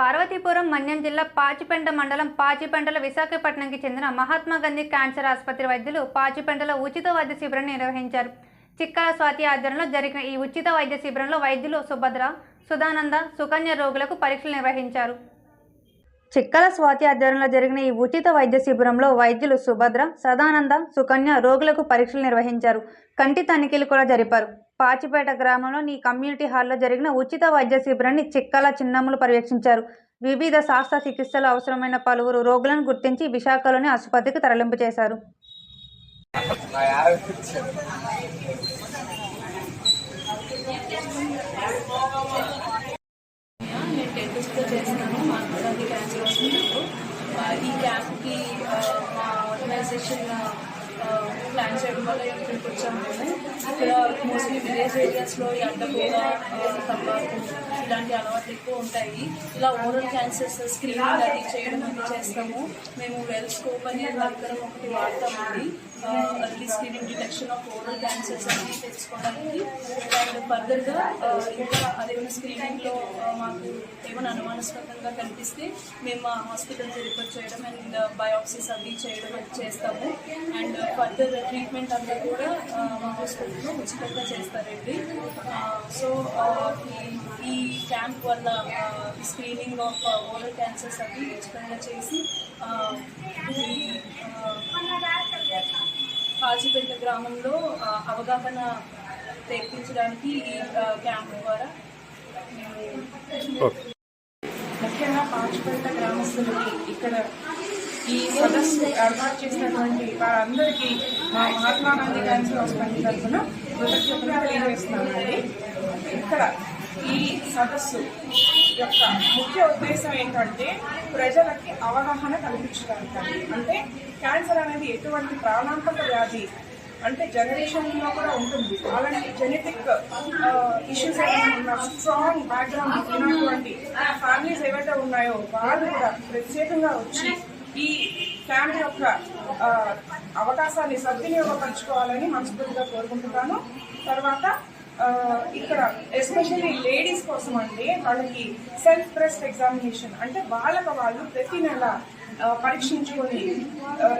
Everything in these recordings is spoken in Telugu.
పార్వతీపురం మన్యం జిల్లా పాచిపెంట మండలం పాచిపెంటల విశాఖపట్నంకి చెందిన మహాత్మా గాంధీ క్యాన్సర్ ఆసుపత్రి వైద్యులు పాచిపెంటలో ఉచిత వైద్య శిబిరాన్ని నిర్వహించారు. చిక్కల స్వాతి ఆధ్వర్యంలో జరిగిన ఈ ఉచిత వైద్య శిబిరంలో వైద్యులు సుభద్ర సుధానంద సుకన్య రోగులకు పరీక్షలు నిర్వహించారు. చిక్కల స్వాతి ఆధ్వర్యంలో జరిగిన ఈ ఉచిత వైద్య శిబిరంలో వైద్యులు సుభద్ర సదానంద సుకన్య రోగులకు పరీక్షలు నిర్వహించారు. కంటి తనిఖీలు కూడా జరిపారు. పాచిపేట గ్రామంలో నీ కమ్యూనిటీ హాల్లో జరిగిన ఉచిత వైద్య శిబిరాన్ని చిక్కల చిన్నమ్మలు పర్యవేక్షించారు. వివిధ శాస్త్ర చికిత్సలు అవసరమైన పలువురు రోగులను గుర్తించి విశాఖలోని ఆసుపత్రికి తరలింపు చేశారు. ఈ క్యాంప్కి మా ఆర్గనైజేషన్ ప్లాన్ చేయడం వల్ల ఇక్కడికి వచ్చాము ఇక్కడ మోస్ట్లీ విలేజ్ ఏరియాస్లో ఈ అడ్డగోడ తంబాకు ఇలాంటి అలవాట్లు ఎక్కువ ఉంటాయి. ఇలా ఓరల్ క్యాన్సర్స్ స్క్రీనింగ్ అది చేయడం అనేది చేస్తాము. మేము వెల్ స్కోప్ అనే దగ్గర ఒకటి వాడతామండి. Early screening detection of oral cancers అన్ని తెలుసుకోవడానికి అండ్ ఫర్దర్గా ఇంకా అదేమైనా స్క్రీనింగ్లో uh, మాకు ఏమైనా అనుమానాస్పదంగా కనిపిస్తే మేము మా హాస్పిటల్కి రిఫర్ చేయడం అండ్ బయోప్సీస్ uh, అవి చేయడం అది చేస్తాము. అండ్ ఫర్దర్ ట్రీట్మెంట్ అంతా కూడా uh, మా హాస్పిటల్లో ఉచితంగా చేస్తారండి. సో ఈ క్యాంప్ వల్ల స్క్రీనింగ్ ఆఫ్ ఓరల్ క్యాన్సర్స్ అవి ఉచితంగా చేసి కాజీపేట గ్రామంలో అవగాహన తెప్పించడానికి ఈ క్యాంప్ ద్వారా ముఖ్యంగా పాచిపేట గ్రామస్తులకి ఇక్కడ ఈ సదస్సు ఏర్పాటు చేసినటువంటి వారందరికీ మా మహాత్మా గాంధీ హాస్పిటల్ తరఫున కృతజ్ఞతలు తెలియజేస్తున్నానండి. ఇక్కడ ఈ సదస్సు యొక్క ముఖ్య ఉద్దేశం ఏంటంటే ప్రజలకి అవగాహన కల్పించడానికి. అంటే క్యాన్సర్ అనేది ఎటువంటి ప్రాణాంతక వ్యాధి అంటే జనరేషన్లో కూడా ఉంటుంది. అలాంటి జెనెటిక్ ఇష్యూస్ ఏమైనా ఉన్నా స్ట్రాంగ్ బ్యాక్గ్రౌండ్ ఉన్నటువంటి ఫ్యామిలీస్ ఏవైతే ఉన్నాయో వాళ్ళు కూడా ప్రత్యేకంగా వచ్చి ఈ క్యాంప్ యొక్క అవకాశాన్ని సద్వినియోగపరచుకోవాలని మనస్ఫూర్తిగా కోరుకుంటున్నాను. తర్వాత ఇక్కడ ఎస్పెషల్లీ లేడీస్ కోసం అండి వాళ్ళకి సెల్ఫ్ బ్రెస్ట్ ఎగ్జామినేషన్ అంటే వాళ్ళకి వాళ్ళు ప్రతి నెల పరీక్షించుకొని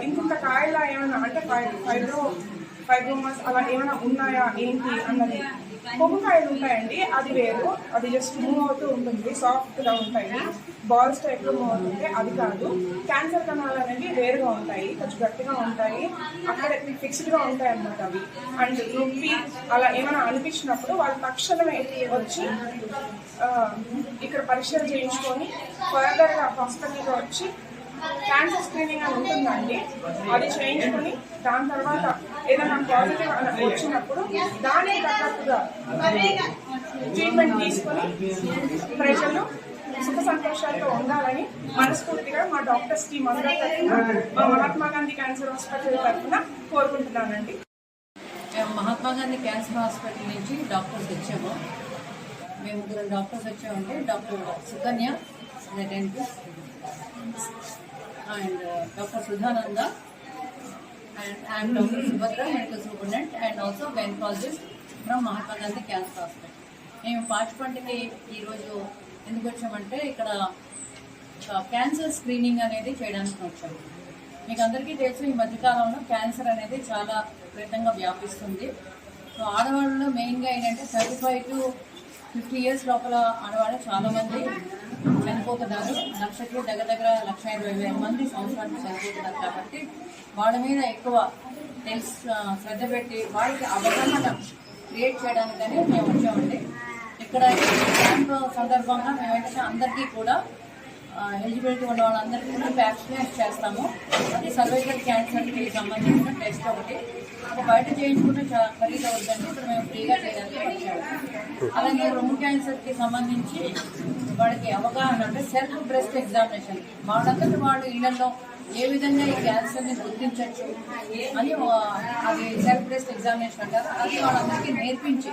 ఇంకొక కాయల ఏమైనా అంటే ఫైబ్రో ఫైబ్రోమాస్ అలా ఏమైనా ఉన్నాయా ఏంటి అన్నది? కొమ్మకాయలు ఉంటాయండి అది వేరు. అది జస్ట్ మూవ్ అవుతూ ఉంటుంది సాఫ్ట్గా ఉంటాయి. బాల్స్ టైప్లో మూవ్ అవుతుంటే అది కాదు. క్యాన్సర్ కణాలు అనేవి వేరుగా ఉంటాయి కొంచెం గట్టిగా ఉంటాయి. అక్కడ ఫిక్స్డ్గా ఉంటాయి అన్నమాట అవి. అండ్ నొప్పి అలా ఏమైనా అనిపించినప్పుడు వాళ్ళు తక్షణమే వచ్చి ఇక్కడ పరీక్షలు చేయించుకొని ఫర్దర్గా హాస్పిటల్కి వచ్చి క్యాన్సర్ స్క్రీనింగ్ అని ఉంటుందండి. అది చేయించుకొని దాని తర్వాత ఏదైనా పాజిటివ్ వచ్చినప్పుడు దానికి తగ్గట్టుగా ట్రీట్మెంట్ తీసుకొని ప్రజలు సుఖ సంతోషాలతో ఉండాలని మనస్ఫూర్తిగా మా డాక్టర్స్ టీమ్ తరఫున మహాత్మా గాంధీ క్యాన్సర్ హాస్పిటల్ తరఫున కోరుకుంటున్నానండి. మహాత్మా గాంధీ క్యాన్సర్ హాస్పిటల్ నుంచి డాక్టర్స్ వచ్చాము. మేము ముగ్గురు డాక్టర్స్ వచ్చామంటే doctor Sukanya dentist and doctor Sudhananda and I'm doctor Subhadra and also gynaecologist from Mahatma Gandhi Cancer Hospital మేము పాచిపంటకి ఈరోజు ఎందుకు వచ్చామంటే ఇక్కడ క్యాన్సర్ స్క్రీనింగ్ అనేది చేయడానికి వచ్చాము మీకు అందరికీ తెలుసు ఈ మధ్యకాలంలో క్యాన్సర్ అనేది చాలా విపరీతంగా వ్యాపిస్తుంది. సో ఆడవాళ్ళలో మెయిన్గా ఏంటంటే thirty five to fifty years లోపల ఆడవాళ్ళు చాలా మంది చనిపోతున్నారు. లక్షకి దగ్గర దగ్గర లక్ష ఇరవై వేల మంది సంవత్సరానికి చనిపోతున్నారు కాబట్టి వాళ్ళ మీద ఎక్కువ తెలుసు శ్రద్ధ పెట్టి వాళ్ళకి అవగాహన క్రియేట్ చేయడానికని మేము వచ్చామండి. ఇక్కడ క్యాంప్ సందర్భంగా మేమైతే అందరికీ కూడా ఎలిజిబిలిటీ ఉన్న వాళ్ళందరికీ కూడా వ్యాక్సినేట్ చేస్తాము. అది సర్వైకల్ క్యాన్సర్కి సంబంధించిన టెస్ట్ ఒకటి. ఒక బయట చేయించుకుంటే చాలా ఖరీదు అవుతుందండి ఇప్పుడు మేము ఫ్రీగా చేయడానికి అలాగే రొమ్ము క్యాన్సర్కి సంబంధించి వాళ్ళకి అవగాహన అంటే సెల్ఫ్ బ్రెస్ట్ ఎగ్జామినేషన్ వాళ్ళంతటి వాళ్ళు ఇళ్ళలో ఏ విధంగా ఈ క్యాన్సర్ని గుర్తించవచ్చు అని అది సెల్ఫ్ బ్రెస్ట్ ఎగ్జామినేషన్ అంటారు. అది వాళ్ళందరికీ నేర్పించి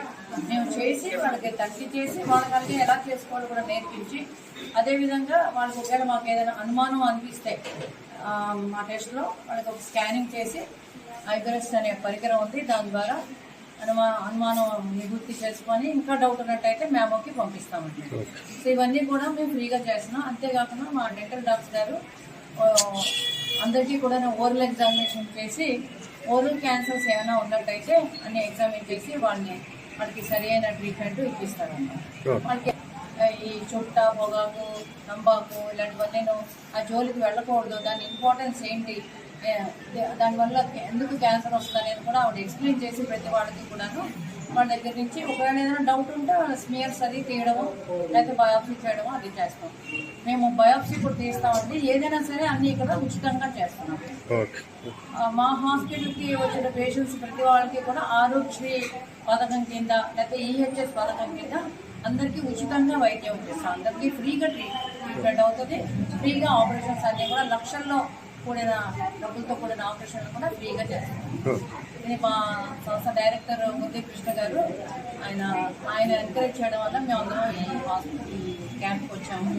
మేము చేసి వాళ్ళకి తగ్గి చేసి వాళ్ళకి ఎలా చేసుకోవాలో కూడా నేర్పించి అదేవిధంగా వాళ్ళకి ఒకవేళ మాకు ఏదైనా అనుమానం అనిపిస్తే మా టెస్ట్లో వాళ్ళకి ఒక స్కానింగ్ చేసి ఐబ్రెస్ అనే పరికరం ఉంది దాని ద్వారా అనుమా అనుమానం నివృత్తి చేసుకొని ఇంకా డౌట్ ఉన్నట్టయితే మేమోకి పంపిస్తామండి. సో ఇవన్నీ కూడా మేము ఫ్రీగా చేస్తున్నాం. అంతేకాకుండా మా డెంటల్ డాక్టర్ గారు అందరికీ కూడా ఓరల్ ఎగ్జామినేషన్ చేసి ఓరల్ క్యాన్సర్స్ ఏమైనా ఉన్నట్టయితే అన్ని ఎగ్జామిన్ చేసి వాళ్ళని వాళ్ళకి సరి అయిన ట్రీట్మెంట్ ఇప్పిస్తారన్నమాట వాళ్ళకి ఈ చుట్ట పొగాకు తంబాకు ఇలాంటివన్నీ ఆ జోలికి వెళ్ళకూడదు. దాని ఇంపార్టెన్స్ ఏంటి? దానివల్ల ఎందుకు క్యాన్సర్ వస్తుంది అనేది కూడా ఆవిడ ఎక్స్ప్లెయిన్ చేసి ప్రతి వాళ్ళకి కూడాను వాళ్ళ దగ్గర నుంచి ఒకవేళ ఏదైనా డౌట్ ఉంటే వాళ్ళ స్మియర్స్ అది తీయడము లేకపోతే బయాప్సీ చేయడము అది చేస్తాం. మేము బయాప్సీ కూడా తీస్తామండి. ఏదైనా సరే అన్నీ ఇక్కడ ఉచితంగా చేస్తున్నాం. మా హాస్పిటల్కి వచ్చిన పేషెంట్స్ ప్రతి వాళ్ళకి కూడా ఆరోగ్యశ్రీ పథకం కింద లేకపోతే ఈహెచ్ఎస్ పథకం కింద అందరికీ ఉచితంగా వైద్యం చేస్తాం. అందరికీ ఫ్రీగా ట్రీట్మెంట్ అవుతుంది. ఫ్రీగా ఆపరేషన్స్ అన్నీ కూడా లక్షల్లో కూడిన డబ్బులతో కూడిన ఆపరేషన్లు కూడా ఫ్రీగా చేస్తాం ఇది మా సంస్థ డైరెక్టర్ ముద్దే కృష్ణ గారు ఆయన ఆయన ఎంకరేజ్ చేయడం వల్ల మేము అందరం ఈ క్యాంప్కి వచ్చాము.